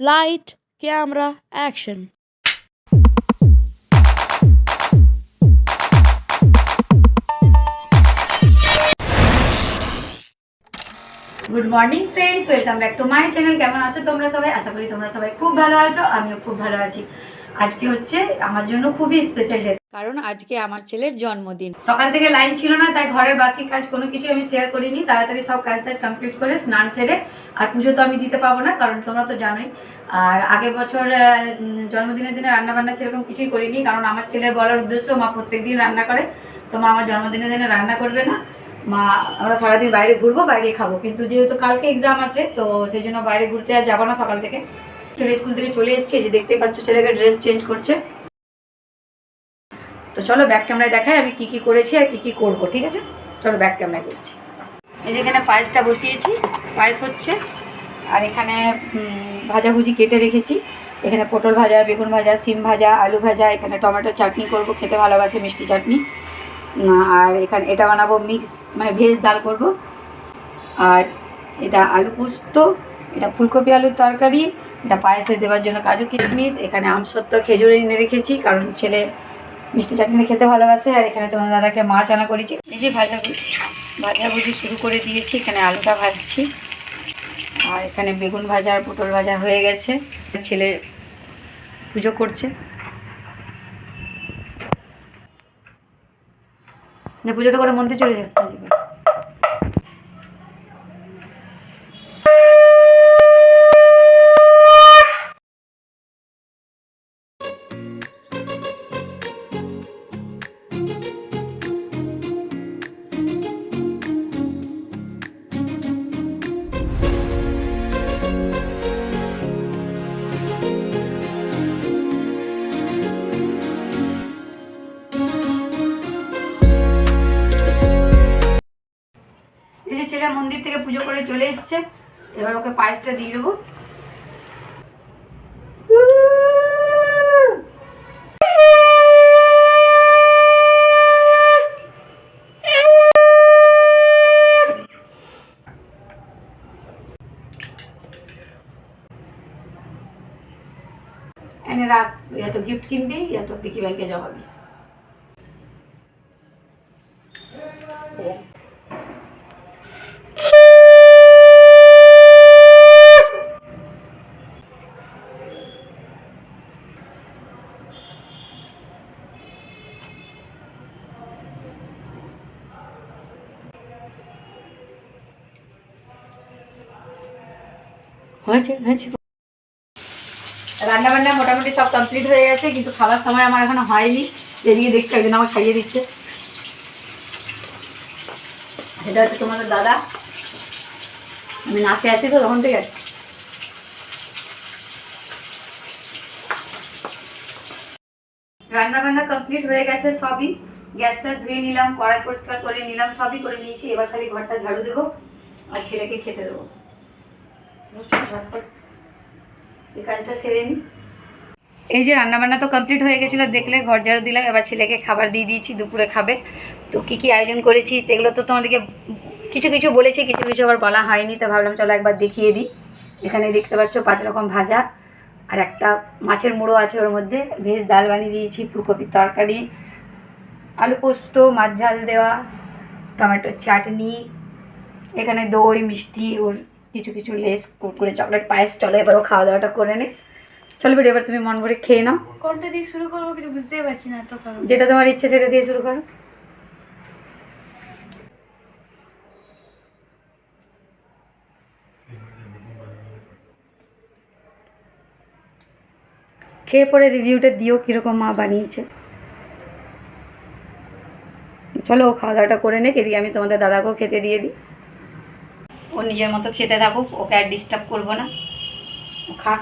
Light, camera, action. Good morning friends welcome back to my channel কেমন আছো তোমরা সবাই? আশা করি তোমরা সবাই খুব ভালো আছো, আমিও খুব ভালো আছি। আজকে হচ্ছে আমার জন্য খুবই স্পেশাল ডে কারণ আজকে আমার ছেলের জন্মদিন। সকাল থেকে লাইন ছিল না, তাই ঘরের বাসি কাজ কোনো কিছু আমি শেয়ার করিনি। তাড়াতাড়ি সব কাজ টাজ কমপ্লিট করে স্নান সেরে আর পুজো তো আমি দিতে পারব না, কারণ তোমরা তো জানোই। আর আগের বছর জন্মদিনের দিনে রান্না বান্না সেরকম কিছুই করিনি, কারণ আমার ছেলের বলার উদ্দেশ্য, মা প্রত্যেক দিন রান্না করে। তো মা আমার জন্মদিনের দিনে রান্না করবে না। মা, আমরা সারাদিন বাইরে ঘুরবো বাইরে খাব। কিন্তু যেহেতু কালকে এক্সাম আছে, তো সেই জন্য বাইরে ঘুরতে আর যাব না সকাল থেকে। ছেলে স্কুল থেকে চলে এসছে যে দেখতেই পাচ্ছ, ছেলেকে ড্রেস চেঞ্জ করছে। তো চলো ব্যাক ক্যামেরায় দেখাই আমি কি কি করেছি আর কি কি করব, ঠিক আছে? চলো ব্যাক ক্যামেরায় করছি এই যে এখানে পায়েসটা বসিয়েছি, পায়েস হচ্ছে, আর এখানে ভাজাভুজি কেটে রেখেছি। এখানে পটল ভাজা, বেগুন ভাজা, সিম ভাজা, আলু ভাজা, এখানে টমেটো চাটনি করব, খেতে ভালোবাসে মিষ্টি চাটনি। আর এখানে এটা বানাবো মিক্স মানে ভেজ ডাল করব। আর এটা আলু পোস্ত, এটা ফুলকপি আলুর তরকারি, এটা পায়েসে দেওয়ার জন্য কাজু কিশমিশ, এখানে আমসত্ত্ব খেজুর এনে রেখেছি, কারণ ছেলে মিষ্টি চাটনি খেতে ভালোবাসে, আর এখানে তোমার দাদাকে মাছ আনা করেছি। এই যে ভাজা ভাজাভুজি শুরু করে দিয়েছি, এখানে আলুটা ভাজছি। আর এখানে বেগুন ভাজা আর পটল ভাজা হয়ে গেছে। ছেলে পুজো করছে। পুজোটা করে মন্দির চলে যাবে ছেলে মন্দির থেকে পুজো করে চলে এসছে। এবার ওকে পায়েসটা দিয়ে দেবো। এনে রাখ ইয়া তো গিফট কিনবি ইয়া তো পিকি ভাইকে জমাবি। হয়েছে হয়েছে। রান্না বান্না মোটামুটি সব কমপ্লিট হয়ে গেছে, কিন্তু খাবার সময় আমার এখনও হয়নি। এদিকে দেখছি জন্য আমার খাইয়ে দিচ্ছে। এটা হচ্ছে তোমাদের দাদা। আমি নাচে আছি তো, তখন থেকে। রান্না বান্না কমপ্লিট হয়ে গেছে সবই। গ্যাস ট্যাস ধুয়ে নিলাম, কড়াই পরিষ্কার করে নিলাম, সবই করে নিয়েছি। এবার খালি ঘরটা ঝাড়ু দেবো আর ছেলেকে খেতে দেবো। এই এই যে রান্নাবান্না তো কমপ্লিট হয়ে গেছিল, দেখলে ঘর ঝাড়ু দিলাম, এবার ছেলেকে খাবার দিয়ে দিয়েছি, দুপুরে খাবে। তো কী কী আয়োজন করেছি সেগুলো তো তোমাদেরকে কিছু কিছু বলেছি, কিছু কিছু আবার বলা হয়নি, তো ভাবলাম চলো একবার দেখিয়ে দিই। এখানে দেখতে পাচ্ছ পাঁচ রকম ভাজা, আর একটা মাছের মুড়ো আছে ওর মধ্যে, ভেজ ডাল বানিয়ে দিয়েছি, ফুলকপির তরকারি, আলু পোস্ত, মাছ ঝাল দেওয়া, টমেটোর চাটনি, এখানে দই, মিষ্টি, ওর কিছু কিছু লেস কুরকুরে চকলেট পায়েস চলো এবারও খাওয়া দাওয়াটা করে নে। চলো বেটা এবার তুমি মন ভরে খেয়ে নাও। কোনটা দিয়ে শুরু করব কিছু বুঝতেই পারছি না তো যেটা তোমার ইচ্ছে সেটা দিয়ে শুরু করো। খেয়ে পরে রিভিউটা দিও কীরকম মা বানিয়েছে। চলো ও খাওয়া দাওয়াটা করে নে এদিকে আমি তোমাদের দাদাকেও খেতে দিয়ে দিই। ও নিজের মতো খেতে থাকুক ওকে আর ডিস্টার্ব করব না। ও খাক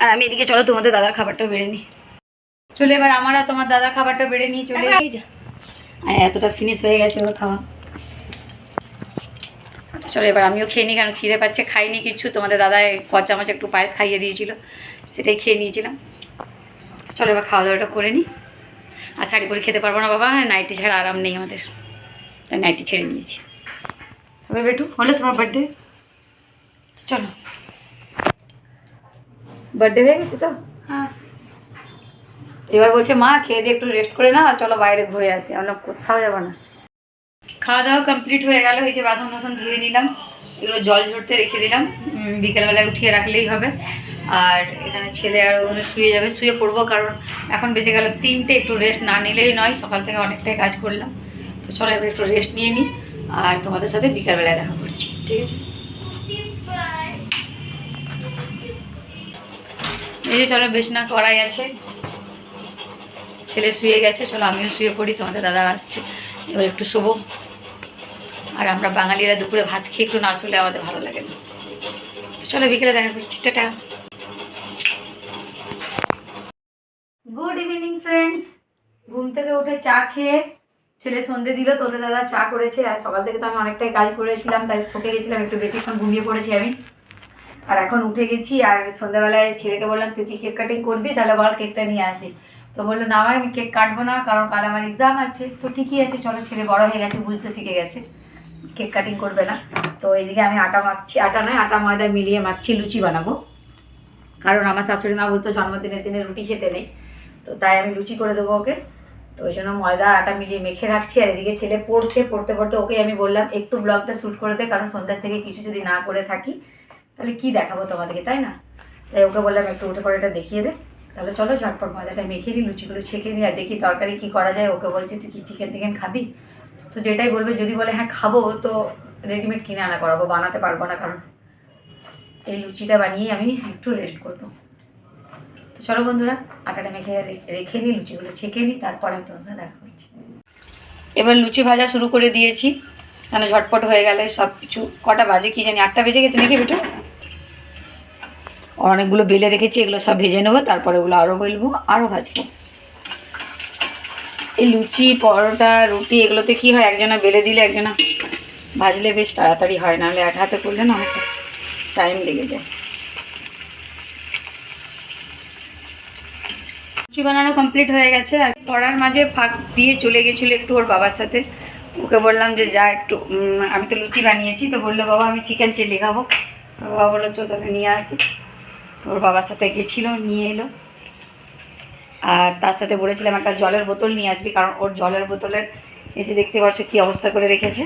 আর আমি এদিকে চলো তোমাদের দাদার খাবারটা বেড়ে নিই। চলে এবার আমার আর তোমার দাদার খাবারটা বেড়ে নিয়ে চলে আর এতটা ফিনিশ হয়ে গেছে ওর খাওয়া। চলো এবার আমিও খেয়ে নিই কারণ খিদে পাচ্ছে খাইনি কিছু। তোমাদের দাদায় ক চামচ একটু পায়েস খাইয়ে দিয়েছিল সেটাই খেয়ে নিয়েছিলাম। চলো এবার খাওয়া দাওয়াটা করে নিই। আর শাড়ি পরে খেতে পারব না বাবা নাইটি ছাড়া আরাম নেই আমাদের। তাই নাইটি ছেড়ে নিয়েছি। তবে বেটু হলো তোমার বার্থডে চলো বার্থডে হয়ে গেছে তো? হ্যাঁ এবার বলছে মা খেয়ে দিয়ে একটু রেস্ট করে না চলো বাইরে ঘুরে আসি। আমরা কোথাও যাব না। খাওয়া দাওয়া কমপ্লিট হয়ে গেল এই যে বাসন টাসন ধুয়ে নিলাম। এগুলো জল ঝরতে রেখে দিলাম। বিকেলবেলায় উঠিয়ে রাখলেই হবে। আর এখানে ছেলে আর ওখানে শুয়ে যাবে। শুয়ে পড়ব কারণ এখন বেঁচে গেল তিনটে একটু রেস্ট না নিলেই নয়। সকাল থেকে অনেকটাই কাজ করলাম। তো চলো এবার একটু রেস্ট নিয়ে নিই। আর তোমাদের সাথে বিকালবেলায় দেখা করছি, ঠিক আছে? এই যে চলো বেশ না করাই আছে। ছেলে শুয়ে গেছে, চলো আমিও শুয়ে পড়ি, তোমাদের দাদা আসছে। এবার একটু শোবো। আর আমরা বাঙালিরা দুপুরে ভাত খেয়ে একটু না শুলে আমাদের ভালো লাগে না। তো চলো বিকেলে দেখা করছি, টাটা। গুড ইভিনিং ফ্রেন্ডস ঘুম থেকে উঠে চা খেয়ে ছেলে সন্ধে দিল তোদের দাদা চা করেছে, আর সকাল থেকে তো আমি অনেকটাই কাজ করেছিলাম, তাই থকে গেছিলাম, একটু বেশিক্ষণ ঘুমিয়ে পড়েছি আমি। আর এখন উঠে গেছি, আর সন্ধ্যাবেলায় ছেলেকে বললাম, তুই কি কেক কাটিং করবি? তাহলে বল কেকটা নিয়ে আসি। তো বলল, না ভাই, আমি কেক কাটবো না, কারণ কাল আমার এক্সাম আছে। তো ঠিকই আছে, চলো ছেলে বড় হয়ে গেছে, বুঝতে শিখে গেছে। কেক কাটিং করবে না। তো এইদিকে আমি আটা মাখছি, আটা নয়, আটা ময়দা মিলিয়ে মাখছি, লুচি বানাবো। কারণ আমার শাশুড়ি মা বলতো, জন্মদিনের দিনে রুটি খেতে নেই। তো তাই আমি লুচি করে দেবো ওকে। তো ওই জন্য ময়দা আটা মিলিয়ে মেখে রাখছি, আর এদিকে ছেলে পড়ছে, পড়তে পড়তে ওকে আমি বললাম, একটু ব্লগটা শ্যুট করে দে, কারণ সন্ধ্যার থেকে কিছু যদি না করে থাকি, তাহলে কি দেখাবো তোমাদেরকে, তাই না? তাই ওকে বললাম, একটু উঠে পরে এটা দেখিয়ে দে। তাহলে চলো ঝটপট ময়দাটা মেখে নিই, লুচিগুলো ছেঁকে নিই, আর দেখি তরকারি কি করা যায়। ওকে বলছি, তুই কি চিকেন টিকেন খাবি? তো যেটাই বলবে, যদি বলে হ্যাঁ খাব, তো রেডিমেড কিনে আনা করাবো, বানাতে পারব না, কারণ এই লুচিটা বানিয়ে আমি একটু রেস্ট করব। চলো বন্ধুরা, আটাটা মেখে রেখে নিই, লুচিগুলো ছেঁকে নিই, তারপরে আমি তোমার সাথে দেখা করছি। এবার লুচি ভাজা শুরু করে দিয়েছি মানে ঝটপট হয়ে গেলে সব কিছু কটা বাজে কি জানি, আটটা বেজে গেছে নাকি বেটু? অনেকগুলো বেলে রেখেছি, এগুলো সব ভেজে নেব, তারপরে ওগুলো আরও বেলবো আরও ভাজবো। এই লুচি, পরোটা, রুটি, এগুলোতে কি হয়, একজনা বেলে দিলে একজনা ভাজলে বেশ তাড়াতাড়ি হয়, নাহলে এক হাতে করলে না অনেকটা টাইম লেগে যায়। লুচি বানানো কমপ্লিট হয়ে গেছে। আর পড়ার মাঝে ফাঁক দিয়ে চলে গেছিল একটু ওর বাবার সাথে। ওকে বললাম যে, যা একটু আমি তো লুচি বানিয়েছি। তো বলল, বাবা, আমি চিকেন চিলি খাব। তো বাবা বলল চো তাহলে নিয়ে আসি। তো ওর বাবার সাথে গেছিল, নিয়ে এলো। আর তার সাথে বলেছিলাম, একটা জলের বোতল নিয়ে আসবি। কারণ ওর জলের বোতলের, এই যে দেখতে পাচ্ছ কী অবস্থা করে রেখেছে।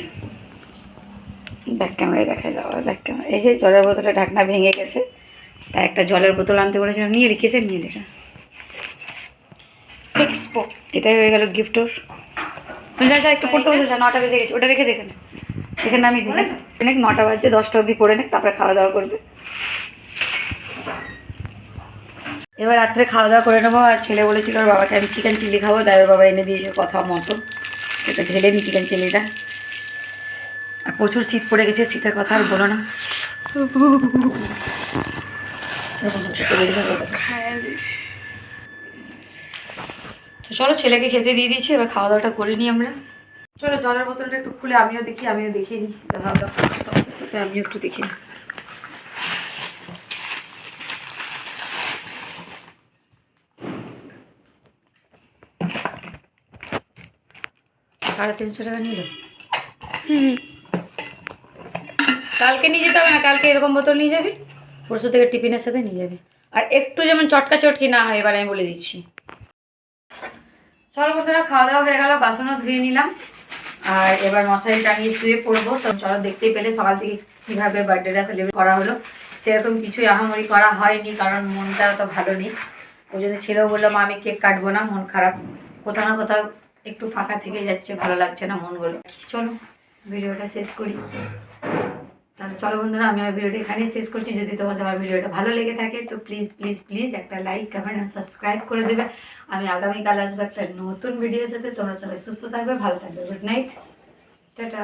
দেখ ক্যামেরায় দেখা যাওয়া দেখ ক্যামেরা। এই যে জলের বোতলের ঢাকনা ভেঙে গেছে। তাই একটা জলের বোতল আনতে বলেছিলাম, নিয়ে রেখেছে নিয়ে রেখে এক্সপো এটাই হয়ে গেল গিফট ওর। তুই যা যা একটু পড়তে বসে যা নটা বেজে গেছে। ওটা রেখে দেখে এখানে। আমি দেখে। নেক নটা বাজছে দশটা অবধি পড়ে নেক তারপরে খাওয়া দাওয়া করবে। এবার রাত্রে খাওয়া দাওয়া করে নেব। আর ছেলে বলেছিল ওর বাবাকে আমি চিকেন চিলি খাব। তাই ওর বাবা এনে দিয়েছে কথা মতো। এটা ঢেলে নি চিকেন চিলিটা আর প্রচুর শীত পড়ে গেছে শীতের কথা আর বলো না। তো চলো ছেলেকে খেতে দিয়ে দিয়েছি এবার খাওয়া দাওয়াটা করে নিই আমরা। চলো জলের বোতলটা একটু খুলে আমিও দেখি আমিও দেখিয়ে নিই। সাথে আমিও একটু দেখি নিই। সাড়ে তিনশো টাকা নিল? কালকে নিয়ে যেতে হবে না? কালকে এরকম বোতল নিয়ে যাবি? পরশু থেকে টিফিনের সাথে নিয়ে যাবি। আর একটু যেমন চটকা চটকি না হয় এবার আমি বলে দিচ্ছি। চলো বন্ধুরা, খাওয়া দাওয়া হয়ে গেল, বাসনও ধুয়ে নিলাম। আর এবার মশারি টাঙিয়ে শুয়ে পড়ব। তো চলো, দেখতেই পেলে সকাল থেকে কীভাবে বার্থডেটা সেলিব্রেট করা হলো। সেরকম কিছুই আহামরি করা হয়নি, কারণ মনটা তো ভালো নেই। ওই জন্য ছেলেও বলল, মা, আমি কেক কাটবো না, মন খারাপ। কোথাও না কোথাও একটু ফাঁকা থেকে যাচ্ছে, ভালো লাগছে না মনগুলো। চলো, ভিডিওটা শেষ করি। তাহলে চলো বন্ধুরা, আমি আমার ভিডিওটি এখানেই শেষ করছি। যদি তোমাদের আমার ভিডিওটা ভালো লেগে থাকে, তো প্লিজ প্লিজ প্লিজ একটা লাইক কমেন্ট আর সাবস্ক্রাইব করে দেবে। আমি আগামীকাল আসব একটা নতুন ভিডিওর সাথে। তোমরা সবাই সুস্থ থাকবে, ভালো থাকবে। Good night tata